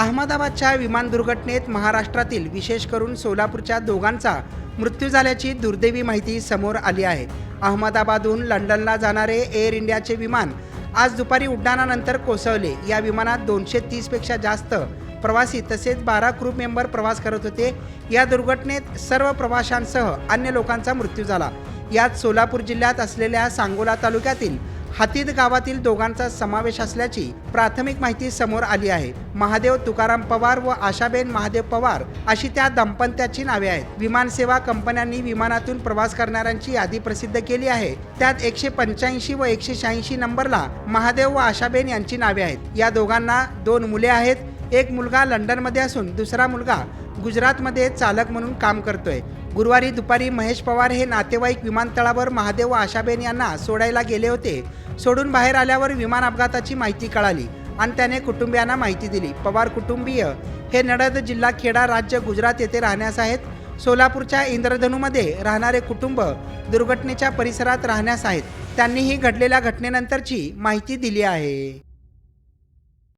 अहमदाबादच्या विमान दुर्घटनेत महाराष्ट्रातील विशेष करून सोलापूरच्या दोघांचा मृत्यू झाल्याची दुर्दैवी माहिती समोर आली आहे. अहमदाबादहून लंडनला जाणारे एअर इंडियाचे विमान आज दुपारी उड्डाणानंतर कोसळले. या विमानात दोनशे तीसपेक्षा जास्त प्रवासी तसेच बारा क्रू मेंबर प्रवास करत होते. या दुर्घटनेत सर्व प्रवाशांसह अन्य लोकांचा मृत्यू झाला. यात सोलापूर जिल्ह्यात असलेल्या सांगोला तालुक्यातील हातीद गावातील दोघांचा समावेश असल्याची प्राथमिक माहिती समोर आली आहे. महादेव तुकाराम पवार व आशाबेन महादेव पवार अशी त्या दंपत्याची नावे आहेत. विमानसेवा कंपन्यांनी विमानातून प्रवास करणाऱ्यांची यादी प्रसिद्ध केली आहे. त्यात एकशे पंच्याऐंशी व एकशे शहाऐंशी नंबरला महादेव व आशाबेन यांची नावे आहेत. या दोघांना दोन मुले आहेत. एक मुलगा लंडनमध्ये असून दुसरा मुलगा गुजरातमध्ये चालक म्हणून काम करतोय. गुरुवारी दुपारी महेश पवार हे नातेवाईक विमानतळावर महादेव व आशाबेन यांना सोडायला गेले होते. सोडून बाहेर आल्यावर विमान अपघाताची माहिती कळाली आणि त्याने कुटुंबियांना माहिती दिली. पवार कुटुंबीय. हे नडद जिल्हा खेडा राज्य गुजरात येथे राहण्यास आहेत. सोलापूरच्या इंद्रधनूमध्ये राहणारे कुटुंब दुर्घटनेच्या परिसरात राहण्यास आहेत. त्यांनीही घडलेल्या घटनेनंतरची माहिती दिली आहे.